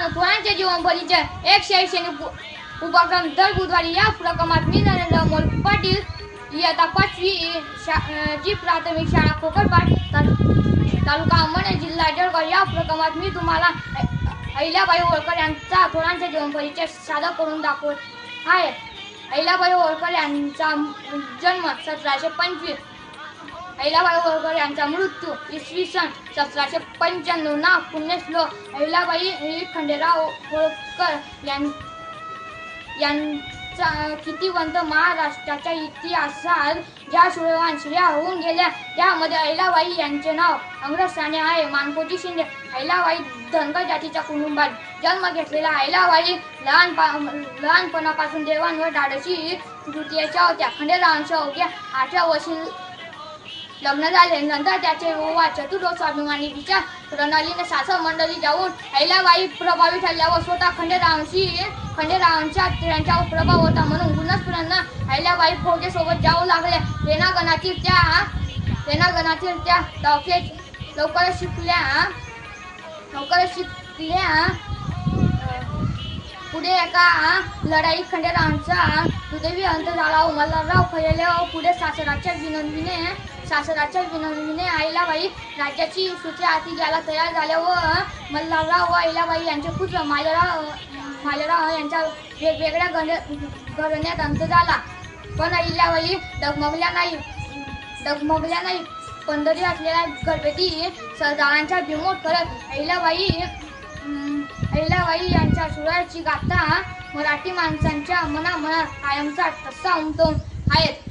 सगळ्यांच्या जीवनभरीचे एक शैक्षणिक उ- उपक्रम दर बुधवारी या उपक्रमात मी नरेंद्र मोल पाटील इयत्ता पाचवी शा जी प्राथमिक शाळा कोकणपाट ता- तालुका अंबने जिल्हा जळगाव या उपक्रमात मी तुम्हाला अ- अहिल्याबाई होळकर यांचा थोरांच्या जीवन परिचय सादर करून दाखवत आहे अहिल्याबाई होळकर यांचा जन्म सतराशे पंचवीस अहिलाबाई होळकर यांचा मृत्यू इसवी सन सतराशे पंच्याण्णव ना पुण्यश्लोक अहिलाबाई खंडेराव होळकर यां यांचा कितीवंत महाराष्ट्राच्या इतिहासात ज्या सुळवान स्त्रिया होऊन गेल्या. त्यामध्ये अहिलाबाई यांचे नाव अग्रस्थानी आहे. मानकोटी शिंदे अहिलाबाई धनगर जातीच्या कुटुंबात जन्म घेतलेला अहिलाबाई लहानपा लहानपणापासून देवांवर धाडशी तृतीयेच्या होत्या. खंडेरावांच्या अवघ्या आठव्या वर्षी लग्न झाले नंतर त्याचे विवाह चतुर्थ स्वाभिमानीच्या प्रणालीने शासन मंडळी जाऊन अहिल्याबाई प्रभावी ठरल्यावर स्वतः खंडेरावांशी खंडेरावांच्या त्यांच्यावर प्रभाव होता म्हणून गुणस्पुरांना अहिल्याबाई फौजेसोबत जाऊ लागल्या सेनागणातील त्या सेनागणातील त्या डॉके लवकर शिकल्या लवकर शिकल्या पुढे एका लढाई खंडेरावांचा दुर्दैवी अंत झाला. मल्हारराव खयले पुढे सासराच्या विनंतीने सासराच्या विनंतीने आईलाबाई राज्याची सूत्रे हाती घ्यायला तयार झाल्या व मल्हारराव व आईलाबाई यांचे पुत्र मालराव मालराव यांच्या वेगवेगळ्या गण घराण्यात अंत झाला. पण अहिल्याबाई डगमगल्या नाही डगमगल्या नाही. पंधरी असलेल्या गणपती सरदारांचा बिमोट करत अहिल्याबाई अं, अहिल्याबाई यांच्या सुराची गाथा मराठी माणसांच्या मनामनात कायमचा ठसा उमटवून आहेत.